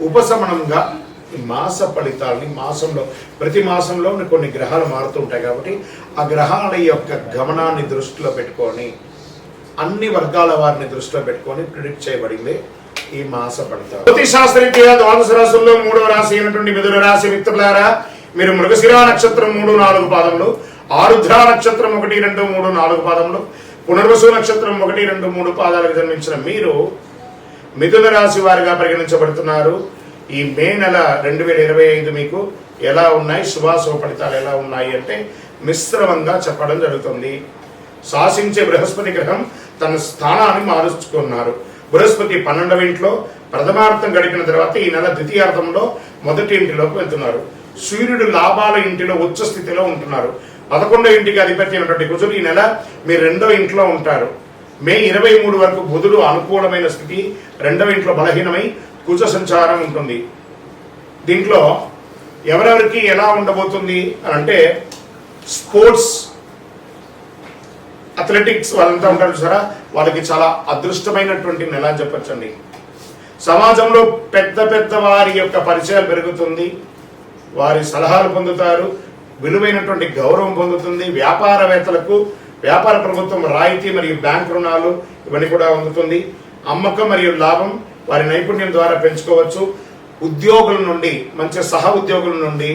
ఉపశమనంగా మాస ఫలితాలని మాసంలో ప్రతి మాసంలో కొన్ని గ్రహాలు మారుతూ ఉంటాయి కాబట్టి ఆ గ్రహాల యొక్క గమనాన్ని దృష్టిలో పెట్టుకొని అన్ని వర్గాల వారిని దృష్టిలో పెట్టుకొని ప్రిడిక్ట్ చేయబడింది ఈ మాస ఫలితాలు. జ్యోతిశాస్త్రరీత్యా ద్వాదశ రాశుల్లో మూడవ రాశి అయినటువంటి మిథున రాశి మిత్రులారా మీరు మృగశిరా నక్షత్రం మూడు నాలుగు పాదములు ఆరుద్ర నక్షత్రం ఒకటి రెండు మూడు నాలుగు పాదములు పునర్వసు నక్షత్రం ఒకటి రెండు మూడు పాదాలకు జన్మించిన మీరు మిథున రాశి వారిగా పరిగణించబడుతున్నారు. ఈ మే నెల రెండు వేల ఇరవై ఐదు మీకు ఎలా ఉన్నాయి? శుభాశుభ ఫలితాలు ఎలా ఉన్నాయి అంటే మిశ్రమంగా చెప్పడం జరుగుతుంది. శాసించే బృహస్పతి గ్రహం తన స్థానాన్ని మారుచుకున్నారు బృహస్పతి పన్నెండవ ఇంట్లో ప్రథమార్థం గడిపిన తర్వాత ఈ నెల ద్వితీయార్థంలో మొదటి ఇంటిలోకి వెళ్తున్నారు. సూర్యుడు లాభాల ఇంటిలో ఉచ్చ స్థితిలో ఉంటున్నారు. పదకొండో ఇంటికి అధిపతి అయినటువంటి కుజుడు ఈ నెల మీ రెండో ఇంట్లో ఉంటారు. మే ఇరవై మూడు వరకు బుధుడు అనుకూలమైన స్థితి రెండవ ఇంట్లో బలహీనమై కుజ సంచారం ఉంటుంది. దీంట్లో ఎవరెవరికి ఎలా ఉండబోతుంది అని అంటే స్పోర్ట్స్ అథ్లెటిక్స్ వాళ్ళంతా ఉంటారు సరే వాళ్ళకి చాలా అదృష్టమైనటువంటి నెల అని చెప్పచ్చండి. సమాజంలో పెద్ద పెద్ద వారి యొక్క పరిచయాలు పెరుగుతుంది. వారి సలహాలు పొందుతారు. విలువైనటువంటి గౌరవం పొందుతుంది. వ్యాపారవేత్తలకు వ్యాపార ప్రభుత్వం రాయితీ మరియు బ్యాంక్ రుణాలు ఇవన్నీ కూడా అందుతుంది. అమ్మకం మరియు లాభం వారి నైపుణ్యం ద్వారా పెంచుకోవచ్చు. ఉద్యోగుల నుండి మంచి సహ ఉద్యోగుల నుండి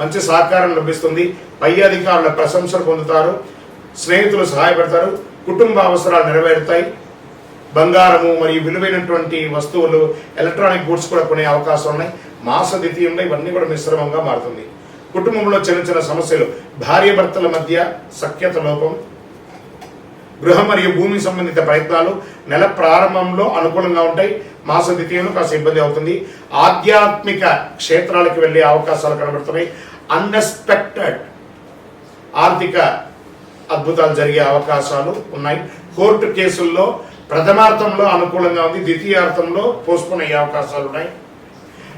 మంచి సహకారం లభిస్తుంది. పై అధికారుల ప్రశంసలు పొందుతారు. స్నేహితులు సహాయపడతారు. కుటుంబ అవసరాలు నెరవేరుతాయి. బంగారము మరియు విలువైనటువంటి వస్తువులు ఎలక్ట్రానిక్ గూడ్స్ కూడా కొనే అవకాశం ఉన్నాయి. మాస ద్వితీయంలో ఇవన్నీ కూడా మిశ్రమంగా మారుతుంది. కుటుంబంలో చిన్న చిన్న సమస్యలు భార్య భర్తల మధ్య సఖ్యత లోపం గృహ మరియు భూమి సంబంధిత ప్రయత్నాలు నెల ప్రారంభంలో అనుకూలంగా ఉంటాయి. మాస ద్వితీయంలో కాస్త ఇబ్బంది అవుతుంది. ఆధ్యాత్మిక క్షేత్రాలకు వెళ్ళే అవకాశాలు కనబడుతున్నాయి. అన్ఎక్స్పెక్టెడ్ ఆర్థిక అద్భుతాలు జరిగే అవకాశాలు ఉన్నాయి. కోర్టు కేసుల్లో ప్రథమార్థంలో అనుకూలంగా ఉంది. ద్వితీయార్థంలో పోస్ట్పోన్ అయ్యే అవకాశాలు ఉన్నాయి.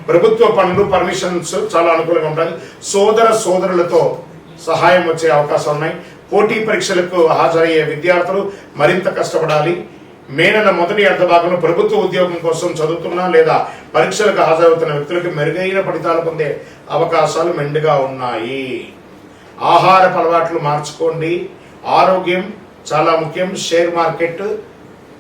ప్రభుత్వ పనులు పర్మిషన్స్ చాలా అనుకూలంగా ఉంటాయి. సోదర సోదరులతో సహాయం వచ్చే అవకాశాలు ఉన్నాయి. పోటీ పరీక్షలకు హాజరయ్యే విద్యార్థులు మరింత కష్టపడాలి. మేనల మొదటి అర్ధభాగంలో ప్రభుత్వ ఉద్యోగం కోసం చదువుతున్న లేదా పరీక్షలకు హాజరవుతున్న వ్యక్తులకు మెరుగైన ఫలితాలు పొందే అవకాశాలు మెండుగా ఉన్నాయి. ఆహారపు అలవాట్లు మార్చుకోండి. ఆరోగ్యం చాలా ముఖ్యం. షేర్ మార్కెట్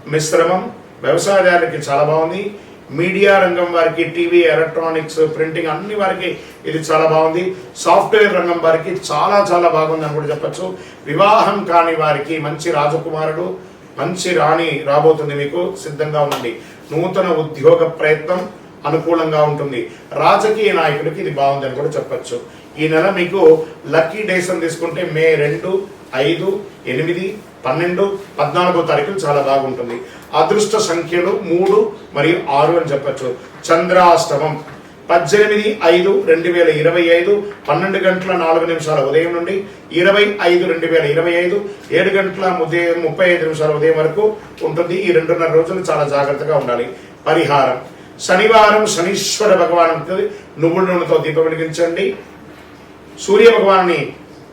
మిశ్రమం. వ్యవసాయదారులకి చాలా బాగుంది. మీడియా రంగం వారికి టీవీ ఎలక్ట్రానిక్స్ ప్రింటింగ్ అన్ని వారికి ఇది చాలా బాగుంది. సాఫ్ట్వేర్ రంగం వారికి చాలా చాలా బాగుంది అని కూడా చెప్పచ్చు. వివాహం కాని వారికి మంచి రాజకుమారుడు మంచి రాణి రాబోతుంది మీకు. సిద్ధంగా ఉండండి. నూతన ఉద్యోగ ప్రయత్నం అనుకూలంగా ఉంటుంది. రాజకీయ నాయకుడికి ఇది బాగుందని కూడా చెప్పచ్చు. ఈ నెల మీకు లక్కీ డేస్ అని తీసుకుంటే మే రెండు ఐదు ఎనిమిది పన్నెండు పద్నాలుగో తారీఖులు చాలా బాగుంటుంది. అదృష్ట సంఖ్యలు మూడు మరియు ఆరు అని చెప్పచ్చు. చంద్రాష్టమం. పద్దెనిమిది ఐదు రెండు వేల ఇరవై ఐదు పన్నెండు గంటల నాలుగు నిమిషాల ఉదయం నుండి ఇరవై ఐదు రెండు వేల ఇరవై ఐదు ఏడు గంటల ఉదయం ముప్పై ఐదు నిమిషాల ఉదయం వరకు ఉంటుంది. ఈ రెండున్నర రోజులు చాలా జాగ్రత్తగా ఉండాలి. పరిహారం. శనివారం శనీశ్వర భగవాను నువ్వుల నూనెతో దీపం వెలిగించండి. సూర్య భగవాన్ని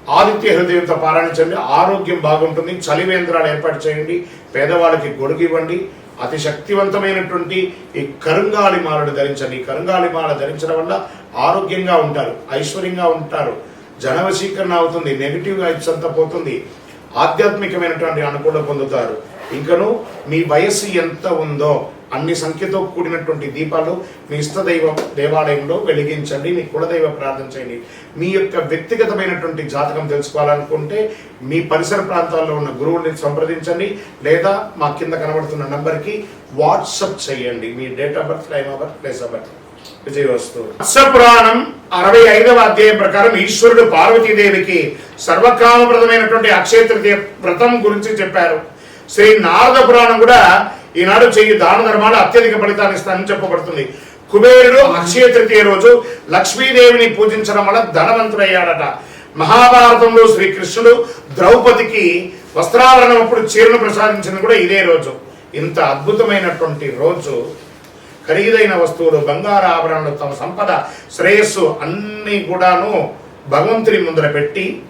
ఆదిత్య హృదయంతో పారాయణించండి ఆరోగ్యం బాగుంటుంది. చలివేంద్రాలు ఏర్పాటు చేయండి. పేదవాళ్ళకి గొడుగు ఇవ్వండి. అతి శక్తివంతమైనటువంటి ఈ కరుంగాలి మాలను ధరించండి. ఈ కరుంగాలి మాల ధరించడం వల్ల ఆరోగ్యంగా ఉంటారు. ఐశ్వర్యంగా ఉంటారు. జనవశీకరణ అవుతుంది. నెగిటివ్ వైబ్స్ అంతా పోతుంది. ఆధ్యాత్మికమైనటువంటి అనుకూలం పొందుతారు. ఇంకను మీ వయస్సు ఎంత ఉందో అన్ని సంఖ్యతో కూడినటువంటి దీపాలు మీ ఇష్టదైవ దేవాలయంలో వెలిగించండి మీ కులదైవ ప్రార్థన చేయండి. మీ యొక్క వ్యక్తిగతమైనటువంటి జాతకం తెలుసుకోవాలనుకుంటే మీ పరిసర ప్రాంతాల్లో ఉన్న గురువుని సంప్రదించండి లేదా మా కింద కనబడుతున్న నంబర్కి వాట్సప్ చేయండి. మీ date of birth time of birth place of birth. విజయవస్తు. పురాణం అరవై ఐదవ అధ్యాయం ప్రకారం ఈశ్వరుడు పార్వతీదేవికి సర్వకామప్రదమైనటువంటి అక్షయ తృతీయ వ్రతం గురించి చెప్పారు. శ్రీ నారద పురాణం కూడా ఈనాడు చెయ్యి దాన ధర్మాలు అత్యధిక ఫలితాన్ని ఇస్తానని చెప్పబడుతుంది. కుబేరుడు అక్షయ తృతీయ రోజు లక్ష్మీదేవిని పూజించడం వల్ల ధనవంతుడయ్యాడట. మహాభారతంలో శ్రీకృష్ణుడు ద్రౌపదికి వస్త్రావరణం అప్పుడు చీరను ప్రసాదించింది కూడా ఇదే రోజు. ఇంత అద్భుతమైనటువంటి రోజు. ఖరీదైన వస్తువులు బంగారు ఆభరణలు తమ సంపద శ్రేయస్సు అన్నీ కూడాను భగవంతుని ముందర పెట్టి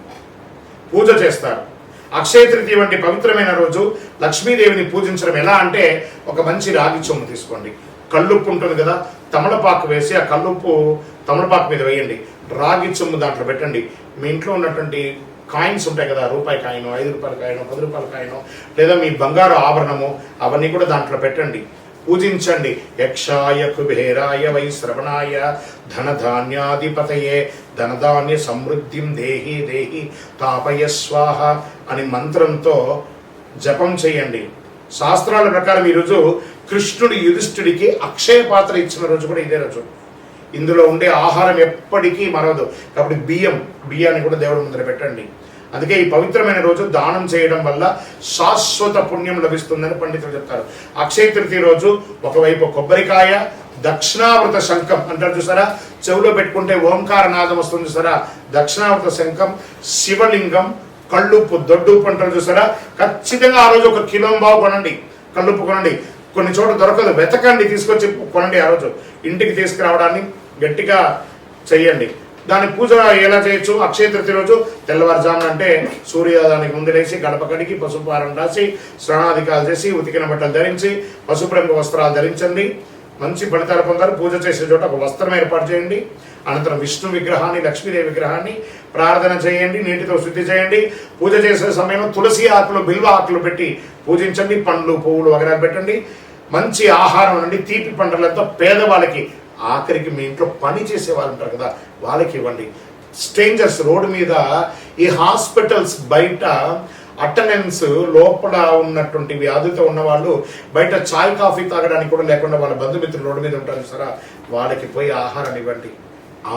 పూజ చేస్తారు. అక్షయ తృతీయ వంటి పవిత్రమైన రోజు లక్ష్మీదేవిని పూజించడం ఎలా అంటే ఒక మంచి రాగి చొమ్ము తీసుకోండి. కల్లుప్పు ఉంటుంది కదా తమలపాకు వేసి ఆ కల్లుప్పు తమలపాకు మీద వేయండి. రాగి చొమ్ము దాంట్లో పెట్టండి. మీ ఇంట్లో ఉన్నటువంటి కాయిన్స్ ఉంటాయి కదా రూపాయి కాయిన్ ఐదు రూపాయల కాయిన్ పది రూపాయల కాయిన్ లేదా మీ బంగారు ఆభరణము అవన్నీ కూడా దాంట్లో పెట్టండి. పూజించండి. యక్షాయ కుబేరాయ వై శ్రవణాయ ధనధాన్యాధిపతయే ధనధాన్య సమృద్ధిం దేహి దేహి తాపయ స్వాహ అని మంత్రంతో జపం చేయండి. శాస్త్రాల ప్రకారం ఈరోజు కృష్ణుడి యుధిష్ఠుడికి అక్షయ పాత్ర ఇచ్చిన రోజు కూడా ఇదే రోజు. ఇందులో ఉండే ఆహారం ఎప్పటికీ మరవదు. కాబట్టి బియ్యం బియ్యాన్ని కూడా దేవుడి ముందర పెట్టండి. అందుకే ఈ పవిత్రమైన రోజు దానం చేయడం వల్ల శాశ్వత పుణ్యం లభిస్తుందని పండితులు చెప్తారు. అక్షయ తృతీయ రోజు ఒకవైపు కొబ్బరికాయ దక్షిణావృత శంఖం అంటారు చూసారా? చెవిలో పెట్టుకుంటే ఓంకార నాదం వస్తుంది చూసారా? దక్షిణావృత శంఖం శివలింగం కళ్ళుప్పు దొడ్డుప్పు అంటారు చూసారా? ఖచ్చితంగా ఆ రోజు ఒక కిలో బావు కొనండి. కళ్ళుప్పు కొనండి. కొన్ని చోట్ల దొరకదు. వెతకండి తీసుకొచ్చి కొనండి ఆ రోజు. ఇంటికి తీసుకురావడాన్ని గట్టిగా చెయ్యండి. దాని పూజ ఎలా చేయొచ్చు? అక్షయ తృతీయ రోజు తెల్లవారుజామున అంటే సూర్యోదయానికి ముందు లేచి గడప కడిగి పసుపు పారం రాసి స్నానాధికాలు చేసి ఉతికిన బట్టలు ధరించి పసుపు రంగు వస్త్రాలు ధరించండి. మంచి ఫలితాలు పొందారు. పూజ చేసే చోట ఒక వస్త్రం ఏర్పాటు చేయండి. అనంతరం విష్ణు విగ్రహాన్ని లక్ష్మీదేవి విగ్రహాన్ని ప్రార్థన చేయండి. నీటితో శుద్ధి చేయండి. పూజ చేసే సమయంలో తులసి ఆకులు బిల్వ ఆకులు పెట్టి పూజించండి. పండ్లు పువ్వులు వగరాలు పెట్టండి. మంచి ఆహారం నుండి తీపి పండ్లతో పేదవాళ్ళకి ఆఖరికి మీ ఇంట్లో పని చేసే వాళ్ళు ఉంటారు కదా వాళ్ళకి ఇవ్వండి. స్ట్రేంజర్స్ రోడ్డు మీద ఈ హాస్పిటల్స్ బయట అటెండెన్స్ లోపల ఉన్నటువంటి వ్యాధితో ఉన్న వాళ్ళు బయట చాయ్ కాఫీ తాగడానికి కూడా లేకుండా వాళ్ళ బంధుమిత్రులు రోడ్డు మీద ఉంటారు సరే వాళ్ళకి పోయి ఆహారాన్ని ఇవ్వండి.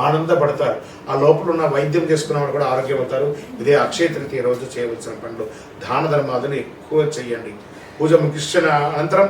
ఆనందపడతారు. ఆ లోపల ఉన్న వైద్యం చేసుకున్న వాళ్ళు కూడా ఆరోగ్యం అవుతారు ఇదే అక్షయ తృతీయ రోజు చేయవలసిన పనులు. దాన ధర్మాదులు ఎక్కువ చేయండి. పూజ ముగిసిన అనంతరం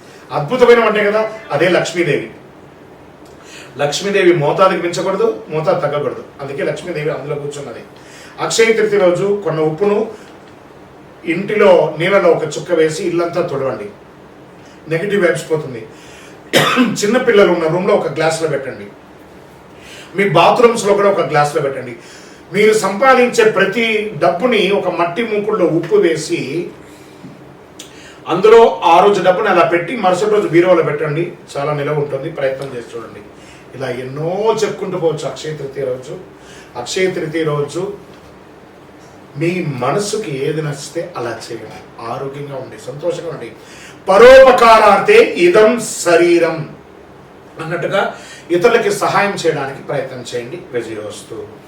అద్భుతమైన వంటే కదా అదే లక్ష్మీదేవి. లక్ష్మీదేవి మోతాదుకి మించకూడదు మోతాదు తగ్గకూడదు. అందుకే లక్ష్మీదేవి అందులో కూర్చున్నది. అక్షయ తృతీయ రోజు కొన్న ఉప్పును ఇంటిలో నీళ్ళలో ఒక చుక్క వేసి ఇల్లంతా తుడవండి. నెగిటివ్ వైబ్స్ పోతుంది. చిన్నపిల్లలు ఉన్న రూమ్లో ఒక గ్లాస్లో పెట్టండి. మీ బాత్రూమ్స్లో కూడా ఒక గ్లాస్లో పెట్టండి. మీరు సంపాదించే ప్రతి డబ్బుని ఒక మట్టి మూకుల్లో ఉప్పు వేసి అందులో ఆ రోజు డబ్బుని అలా పెట్టి మరుసటి రోజు బీరువాలో పెట్టండి. చాలా నిలవ ఉంటుంది. ప్రయత్నం చేసి చూడండి. ఇలా ఎన్నో చెప్పుకుంటూ పోవచ్చు అక్షయ తృతీయ రోజు. అక్షయ తృతీయ రోజు మీ మనసుకి ఏది నచ్చితే అలా చేయండి. ఆరోగ్యంగా ఉండి సంతోషంగా ఉండి. పరోపకారార్థే ఇదం శరీరం అన్నట్టుగా ఇతరులకి సహాయం చేయడానికి ప్రయత్నం చేయండి. విజయోస్తు.